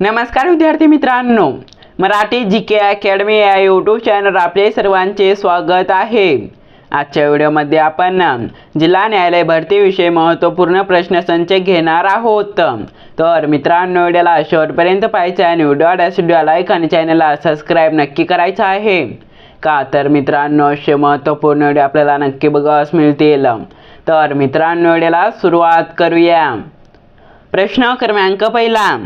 नमस्कार विद्यार्थी मित्रांनो. मराठी जी के अकॅडमी या यूट्यूब चॅनल आपले सर्वांचे स्वागत आहे. आजच्या व्हिडिओमध्ये आपण जिल्हा न्यायालय भरतीविषयी महत्त्वपूर्ण प्रश्नसंच घेणार आहोत. तर मित्रांनो व्हिडिओला शेवटपर्यंत पाहायचं आहे आणि व्हिडिओ आवडल्यास व्हिडिओ लाईक आणि चॅनलला सबस्क्राईब नक्की करायचं आहे. का तर मित्रांनो असे महत्त्वपूर्ण व्हिडिओ आपल्याला नक्की बघावयास मिळतील. तर मित्रांनो व्हिडिओला सुरुवात करूया. प्रश्न क्रमांक पहिला.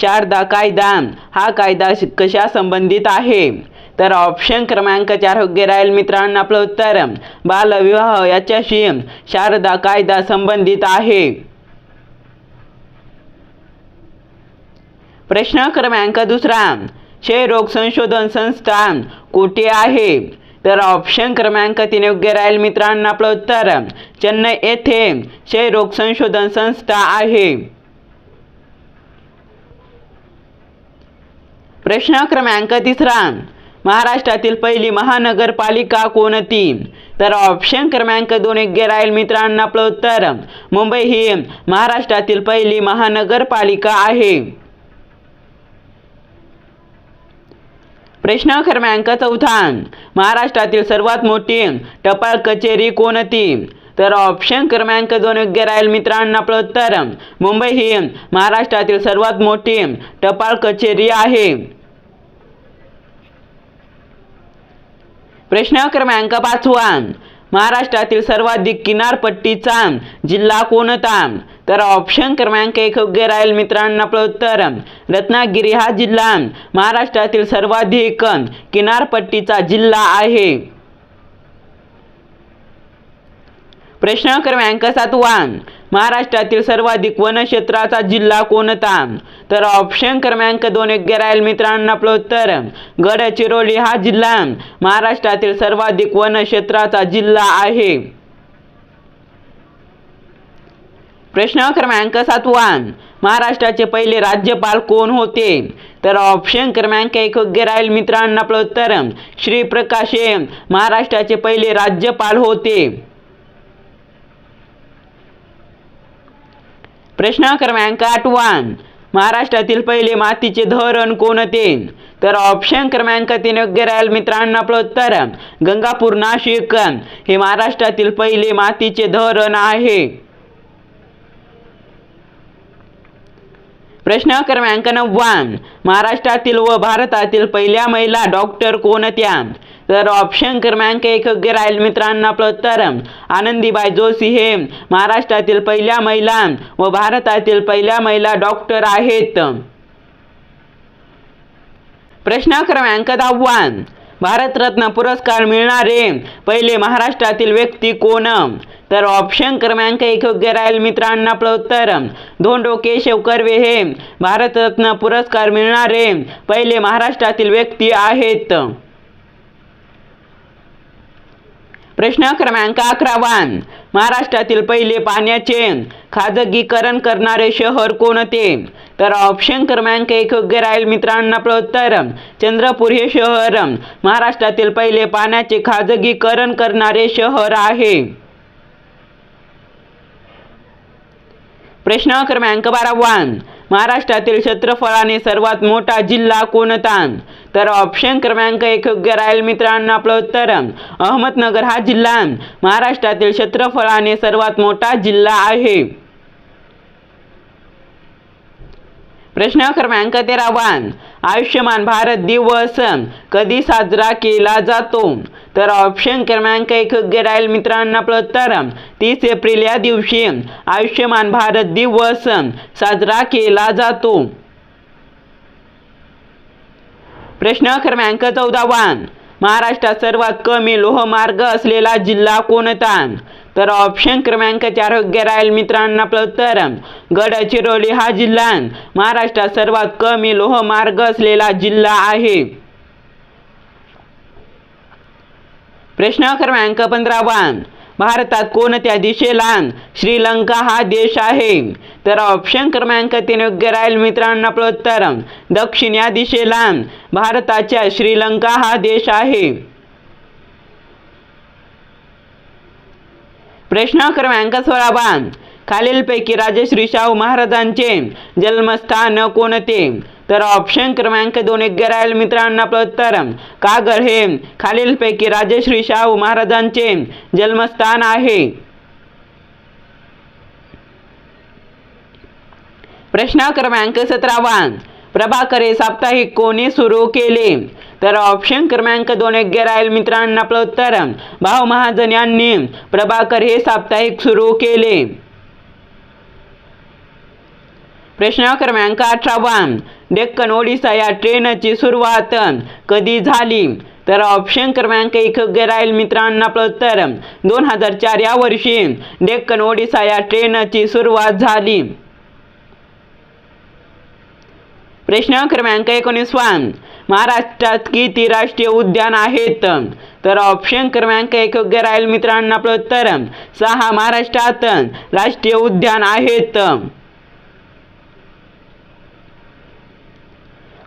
शारदा कायदा. हा कायदा कशा संबंधित आहे? तर ऑप्शन क्रमांक चार योग्य राहील मित्रांनो आपलं उत्तर. बालविवाह याच्याशी शारदा कायदा संबंधित आहे. प्रश्न क्रमांक दुसरा. क्षयरोग संशोधन संस्था कुठे आहे? तर ऑप्शन क्रमांक तीन योग्य राहील मित्रांनो आपलं उत्तर. चेन्नई येथे क्षयरोग संशोधन संस्था आहे. प्रश्न क्रमांक तिसरा. महाराष्ट्रातील पहिली महानगरपालिका कोणती तर ऑप्शन क्रमांक दोन योग्य राहील मित्रांना आपलं उत्तर. मुंबई ही महाराष्ट्रातील पहिली महानगरपालिका आहे. प्रश्न क्रमांक चौथा. महाराष्ट्रातील सर्वात मोठी टपाल कचेरी कोणती तर ऑप्शन क्रमांक दोन योग्य राहील मित्रांनो आपलं उत्तर. मुंबई ही महाराष्ट्रातील सर्वात मोठी टपाल कचेरी आहे. प्रश्न क्रमांक पाचवा. महाराष्ट्रातील सर्वाधिक किनारपट्टीचा जिल्हा कोणता? तर ऑप्शन क्रमांक एक योग्य राहील मित्रांनो आपलं उत्तर. रत्नागिरी हा जिल्हा महाराष्ट्रातील सर्वाधिक किनारपट्टीचा जिल्हा आहे. प्रश्न क्रमांक सातवा महाराष्ट्रातील सर्वाधिक वनक्षेत्राचा जिल्हा कोणता? तर ऑप्शन क्रमांक दोन योग्य राहील मित्रांनो आपलं उत्तर. गडचिरोली हा जिल्हा. महाराष्ट्रातील सर्वाधिक वनक्षेत्राचा जिल्हा आहे. प्रश्न क्रमांक सातवान महाराष्ट्राचे पहिले राज्यपाल कोण होते? तर ऑप्शन क्रमांक एक योग्य राहील मित्रांनो आपलं उत्तर. श्री प्रकाश हे महाराष्ट्राचे पहिले राज्यपाल होते. प्रश्न क्रमांक आठवान महाराष्ट्रातील पहिले मातीचे धरण कोणते? तर ऑप्शन क्रमांक तीन योग्य राहील मित्रांनो आपलं उत्तर गंगापूर नाशिक. हे महाराष्ट्रातील पहिले मातीचे धरण आहे. प्रश्न क्रमांक नव्वान महाराष्ट्रातील व भारतातील पहिल्या महिला डॉक्टर कोणत्या? तर ऑप्शन क्रमांक एक योग्य राहील मित्रांनो आपलं उत्तर आनंदीबाई जोशी हे महाराष्ट्रातील पहिल्या महिला व भारतातील पहिल्या महिला डॉक्टर आहेत. प्रश्न क्रमांक दहावा. भारतरत्न पुरस्कार मिळणारे पहिले महाराष्ट्रातील व्यक्ती कोण? तर ऑप्शन क्रमांक एक योग्य राहील मित्रांना आपलं उत्तर. धोंडो केशव कर्वे हे भारतरत्न पुरस्कार मिळणारे पहिले महाराष्ट्रातील व्यक्ती आहेत. प्रश्न क्रमांक अकरावान. महाराष्ट्रातील पहिले पाण्याचे खाजगीकरण करणारे शहर कोणते? तर ऑप्शन क्रमांक एक योग्य राहील मित्रांना प्रोत्तर चंद्रपूर हे शहर. महाराष्ट्रातील पहिले पाण्याचे खाजगीकरण करणारे शहर आहे. प्रश्न क्रमांक बारावान. महाराष्ट्रातील क्षेत्रफळाने सर्वात मोठा जिल्हा कोणता? तर ऑप्शन क्रमांक एक योग्य राहील मित्रांनो आपलं उत्तर. अहमदनगर हा जिल्हा. महाराष्ट्रातील क्षेत्रफळाने सर्वात मोठा जिल्हा आहे. प्रश्न क्रमांक तेरावान आयुष्यमान भारत दिवस कधी साजरा केला जातो? तर ऑप्शन क्रमांक एक राहील मित्रांना प्रत्तर तीस एप्रिल या दिवशी आयुष्यमान भारत दिवस साजरा केला जातो. प्रश्न क्रमांक चौदावान महाराष्ट्रात सर्वात कमी लोहमार्ग असलेला जिल्हा कोणता? तर ऑप्शन क्रमांक चार योग्य राहील मित्रांना आपलं उत्तर. गडचिरोली हा जिल्हा. महाराष्ट्रात सर्वात कमी लोहमार्ग असलेला जिल्हा आहे. प्रश्न क्रमांक पंधरावा. भारतात कोणत्या दिशेला? श्रीलंका हा देश आहे. तर ऑप्शन क्रमांक तीन योग्य राहील मित्रांनो आपलं उत्तर. दक्षिण या दिशेला. भारताच्या श्रीलंका हा देश आहे. प्रश्न क्रमांक सोळावा खालीलपैकी राजश्री शाहू महाराजांचे जन्मस्थान कोणते? तर ऑप्शन क्रमांक दोन योग्य राहील मित्रांनो आपलं उत्तर कागल हे खालीलपैकी राजश्री शाहू महाराजांचे जन्मस्थान आहे. प्रश्न क्रमांक सतरावा. प्रभाकर हे साप्ताहिक कोणी सुरू केले? तर ऑप्शन क्रमांक दोन योग्य राहील मित्रांनो आपलं उत्तर भाऊ महाजन यांनी प्रभाकर हे साप्ताहिक सुरू केले. प्रश्न क्रमांक अठरावा डेक्कन ओडिसा या ट्रेनची सुरुवात. कधी झाली? तर ऑप्शन क्रमांक एक योग्य राहील आपलं उत्तर दोन हजार चार या वर्षी डेक्कन ओडिसा या ट्रेनची सुरुवात झाली. प्रश्न क्रमांक एकोणीसवा महाराष्ट्रात किती राष्ट्रीय उद्यान आहेत? तर ऑप्शन क्रमांक एक योग्य राहील मित्रांना आपलं उत्तर सहा महाराष्ट्रात राष्ट्रीय उद्यान आहेत.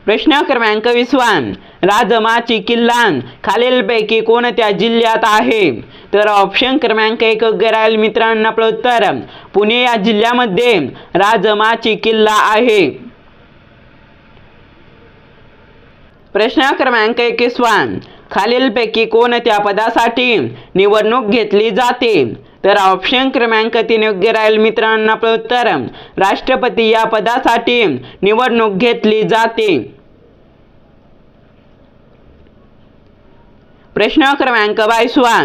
प्रश्न क्रमांक विसवान राजमाची किल्ला खालीलपैकी कोणत्या जिल्ह्यात आहे? तर ऑप्शन क्रमांक एक योग्य मित्रांना आपलं उत्तर. पुणे या जिल्ह्यामध्ये राजमाची किल्ला आहे. प्रश्न क्रमांक एकवीसवा खालीलपैकी कोणत्या पदासाठी निवडणूक घेतली जाते? तर ऑप्शन क्रमांक तीन योग्य राहील मित्रांना आपलं उत्तर. राष्ट्रपती या पदासाठी निवडणूक घेतली जाते. प्रश्न क्रमांक बावीसवा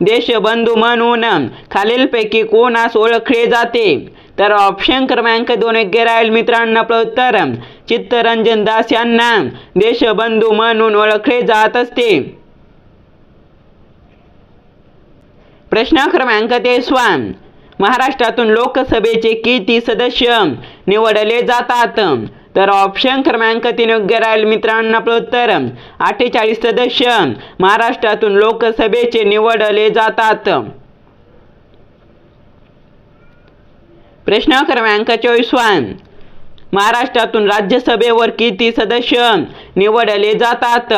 देशबंधू म्हणून खालीलपैकी कोणास ओळखले जाते? तर ऑप्शन क्रमांक दोन योग्य राहील मित्रांनो आपलं उत्तर चित्तरंजन दास यांना देशबंधू म्हणून ओळखले जात असते. प्रश्न क्रमांक तेसवान महाराष्ट्रातून लोकसभेचे किती सदस्य निवडले जातात? तर ऑप्शन क्रमांक तीन योग्य राहील मित्रांनो आपलं उत्तर. अठ्ठेचाळीस सदस्य. महाराष्ट्रातून लोकसभेचे निवडले जातात. प्रश्न क्रमांक चोवीसवा महाराष्ट्रातून राज्यसभेवर किती सदस्य निवडले जातात?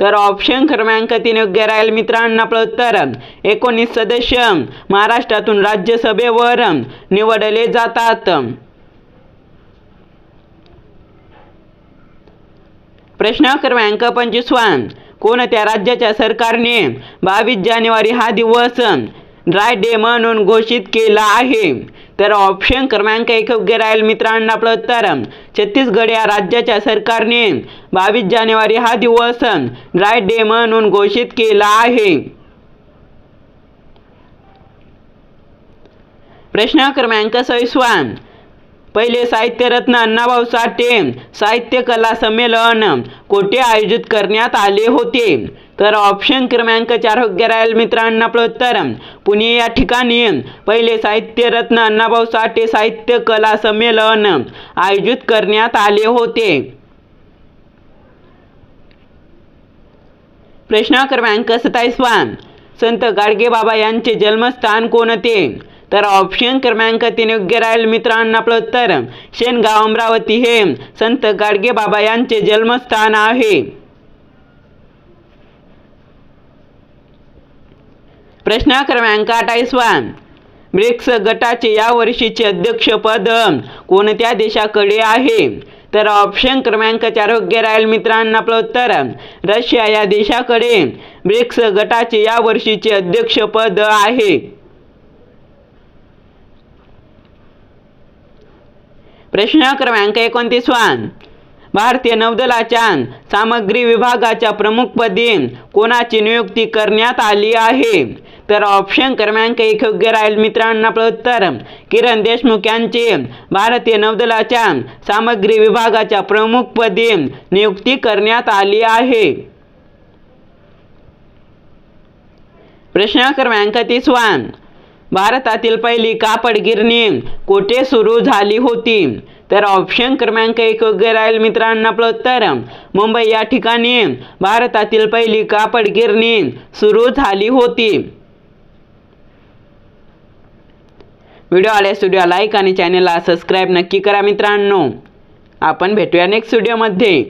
तर ऑप्शन क्रमांक तीन योग्य राहील मित्रांनो आपलं उत्तर. एकोणीस सदस्य महाराष्ट्रातून राज्यसभेवर निवडले जातात. प्रश्न क्रमांक पंचवीसवा कोणत्या राज्याच्या सरकारने बावीस जानेवारी हा दिवस ड्राय डे म्हणून घोषित केला आहे? तर ऑप्शन क्रमांक एक योग्य राहील मित्रांनो आपलं उत्तर. छत्तीसगड या राज्याच्या सरकारने बावीस जानेवारी हा दिवस ड्राय डे म्हणून घोषित केला आहे. प्रश्न क्रमांक सव्वीसवा पहिले साहित्यरत्न अण्णाभाऊ साठे साहित्य कला संमेलन कोठे आयोजित करण्यात आले होते? तर ऑप्शन क्रमांक चार योग्य राहील मित्रांनो आपलं उत्तर पुणे या ठिकाणी पहिले साहित्यरत्न अण्णाभाऊ साठे साहित्य कला संमेलन आयोजित करण्यात आले होते. प्रश्न क्रमांक सत्तावीसवा संत गाडगेबाबा यांचे जन्मस्थान कोणते? तर ऑप्शन क्रमांक तीन योग्य राहील मित्रांनो आपलं उत्तर. शेनगाव अमरावती हे संत गाडगे बाबा यांचे जन्मस्थान आहे. प्रश्न क्रमांक अठ्ठावीसवा ब्रिक्स गटाचे यावर्षीचे अध्यक्षपद कोणत्या देशाकडे आहे? तर ऑप्शन क्रमांक चार योग्य राहील मित्रांना आपलं उत्तर. रशिया या देशाकडे ब्रिक्स गटाचे यावर्षीचे अध्यक्षपद आहे. प्रश्न क्रमांक एकोणतीसवान भारतीय नौदलाच्या सामग्री विभागाच्या प्रमुखपदी कोणाची नियुक्ती करण्यात आली आहे? तर ऑप्शन क्रमांक एक योग्य राहील मित्रांना. आपलं उत्तर किरण देशमुख यांची. भारतीय नौदलाच्या सामग्री विभागाच्या प्रमुखपदी नियुक्ती करण्यात आली आहे. प्रश्न क्रमांक तीसवान भारतातील पहिली कापड गिरणी कोठे सुरू झाली होती? तर ऑप्शन क्रमांक एक योग्य राहील मित्रांनो आपलं उत्तर मुंबई या ठिकाणी भारतातील पहिली कापड गिरणी सुरू झाली होती. व्हिडिओ आल्यास व्हिडिओ लाईक आणि चॅनेलला सबस्क्राईब नक्की करा मित्रांनो. आपण भेटूया नेक्स्ट व्हिडिओमध्ये